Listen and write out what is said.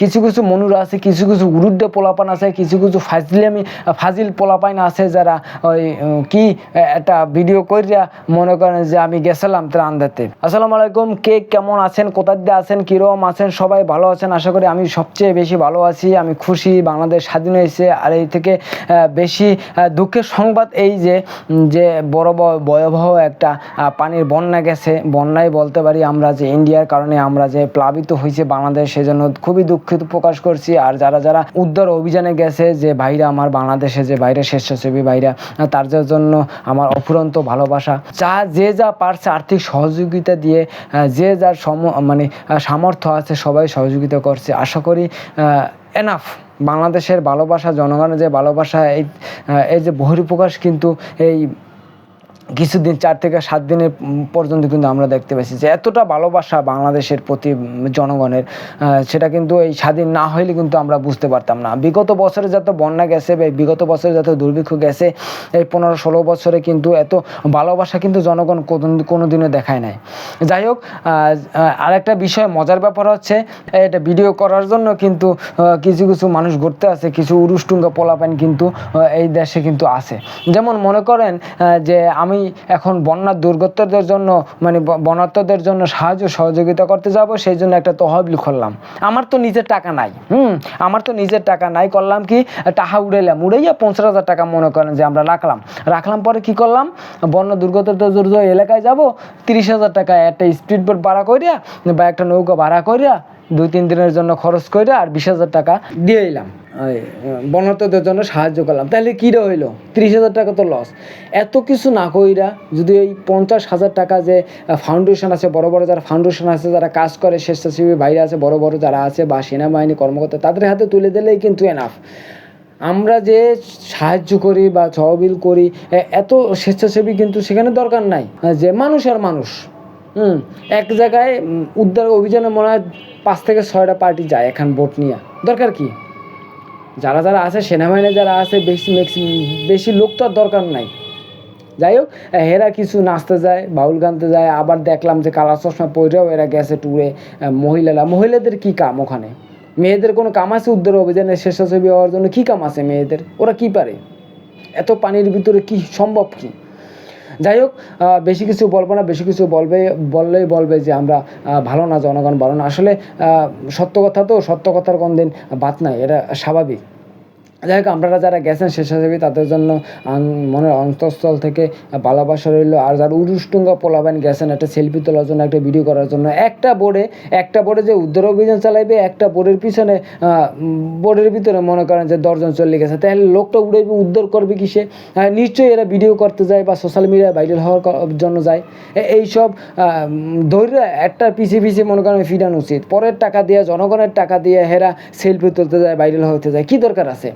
কিছু কিছু মনুরা আছে, কিছু কিছু উরুদ্দ পোলাপান আছে, কিছু কিছু ফাজলিয়ামি ফাজিল পোলাপাইন আছে যারা ওই কি একটা ভিডিও করিয়া মনে করেন যে আমি গেছিলাম ত্রাণ দিতে আসসালামু আলাইকুম, কে কেমন আছেন, কোথার দিয়ে আছেন কীরকম আছেন, সবাই ভালো আছেন? আশা করি আমি সবচেয়ে বেশি ভালো আছি, আমি খুশি, বাংলাদেশ স্বাধীন হয়েছে। আর এই থেকে বেশি দুঃখের সংবাদ এই যে যে বড় ভয়াবহ একটা পানির বন্যা গেছে, বন্যায় বলতে পারি আমরা যে ইন্ডিয়ার কারণে আমরা যে প্লাবিত হয়েছে বাংলাদেশ, সেজন্য খুবই দুঃখিত প্রকাশ করছি। আর যারা যারা উদ্ধার অভিযানে গেছে যে ভাইরা আমার বাংলাদেশে, যে বাইরে স্বেচ্ছাসেবী ভাইরা তার জন্য আমার অফুরন্ত ভালোবাসা। যা, যে যা পারছে আর্থিক সহযোগিতা দিয়ে যে যার সম মানে সামর্থ্য আছে সবাই সহযোগিতা করছে। আশা করি এনাফ বাংলাদেশের ভালোবাসা, জনগণের যে ভালোবাসা, এই এই যে বহির্প্রকাশ কিন্তু এই কিছুদিন, চার থেকে সাত দিনের পর্যন্ত কিন্তু আমরা দেখতে পাচ্ছি যে এতটা ভালোবাসা বাংলাদেশের প্রতি জনগণের সেটা কিন্তু এই স্বাধীন না হইলে কিন্তু আমরা বুঝতে পারতাম না। বিগত বছরে যত বন্যা গেছে বা বিগত বছরে যত দুর্ভিক্ষ গেছে, এই পনেরো ষোলো বছরে কিন্তু এত ভালোবাসা কিন্তু জনগণ কোনো দিনও দেখায় নাই। যাই হোক আরেকটা বিষয় মজার ব্যাপার হচ্ছে, এটা ভিডিও করার জন্য কিন্তু কিছু কিছু মানুষ ঘুরতে আছে কিছু উরুষ্টুঙ্গা পোলাপান কিন্তু এই দেশে কিন্তু আছে যেমন মনে করেন যে আমি এখন বন্যার দুর্গতদের জন্য মানে ব- বন্যার্তদের জন্য সাহায্য সহযোগিতা করতে যাব, সেই জন্য একটা তহবিল খুললাম। আমার তো নিজের টাকা নাই, হুম? আমার তো নিজের টাকা নাই, করলাম কি? টাকা উড়াইলাম, উড়াইয়া পঞ্চাশ হাজার টাকা মনে করেন যে আমরা রাখলাম। রাখলাম পরে কি করলাম? বন্যা দুর্গতদের এলাকায় যাব, তিরিশ হাজার টাকা একটা স্পিড বোট ভাড়া করিয়া বা একটা নৌকা ভাড়া করিয়া দুই তিন দিনের জন্য খরচ করে আর বিশ হাজার টাকা দিয়ে এলাম। ওই, আহ, বন্যার্তদের জন্য সাহায্য করলাম। তাহলে কী হইল তিরিশ হাজার টাকা তো লস এত কিছু না কইরা যদি এই পঞ্চাশ হাজার টাকা যে ফাউন্ডেশন আছে বড় বড় যারা ফাউন্ডেশন আছে যারা কাজ করে স্বেচ্ছাসেবী বাইরে আছে বড় বড় যারা আছে বা সেনাবাহিনী কর্মকর্তা তাদের হাতে তুলে দিলেই কিন্তু এনাফ আমরা যে সাহায্য করি বা তহবিল করি এত স্বেচ্ছাসেবী কিন্তু সেখানে দরকার নাই। যে মানুষ আর মানুষ। হুম, এক জায়গায় উদ্ধার অভিযানে মনে হয় পাঁচ থেকে ছয়টা পার্টি যায় এখান ভোট নিয়ে। দরকার কি? যারা যারা আছে সেনাবাহিনী যারা আছে, বেশি বেশি লোক তো আর দরকার নাই। যাই হোক এরা কিছু নাচতে যায়, বাউল গানতে যায়, আবার দেখলাম যে কালা চশমা পরেও এরা গেছে ট্যুরে মহিলারা। মহিলাদের কি কাম ওখানে? মেয়েদের কোনো কাম আছে উদ্ধার অভিযানে? স্বেচ্ছাসেবী হওয়ার জন্য কি কাম আছে মেয়েদের? ওরা কি পারে? এত পানির ভিতরে কি সম্ভব কি? যাই হোক বেশি কিছু বলব না, বেশি কিছু বলবে, বললেই বলবে যে আমরা ভালো না জনগণ ভালো না। আসলে সত্য কথা তো, সত্য কথার কোন দিন বাদ নাই, এটা স্বাভাবিক। যাই হোক আপনারা যারা গেছেন স্বেচ্ছাসেবী, তাদের জন্য মনের অন্তঃস্থল থেকে ভালোবাসা রইল। আর যারা উরুষ্টুঙ্গা পোলাবান গেছেন, একটা সেলফি তোলার জন্য, একটা ভিডিও করার জন্য, একটা বোর্ডে একটা বোর্ডে যে উদ্ধার অভিযান চালাইবে, একটা বোর্ডের পিছনে বোর্ডের ভিতরে মনে করেন যে দশজন চলে গেছে, তাহলে লোকটা উড়ে উদ্ধার করবে কিসে? নিশ্চয়ই এরা ভিডিও করতে যায় বা সোশ্যাল মিডিয়ায় ভাইরাল হওয়ার জন্য যায়। এইসব ধৈর্য একটা পিছিয়ে পিছিয়ে মনে করেন ফিরানো উচিত। পরের টাকা দিয়ে, জনগণের টাকা দিয়ে হেরা সেলফি তুলতে যায় ভাইরাল হতে যায়। কি দরকার আছে?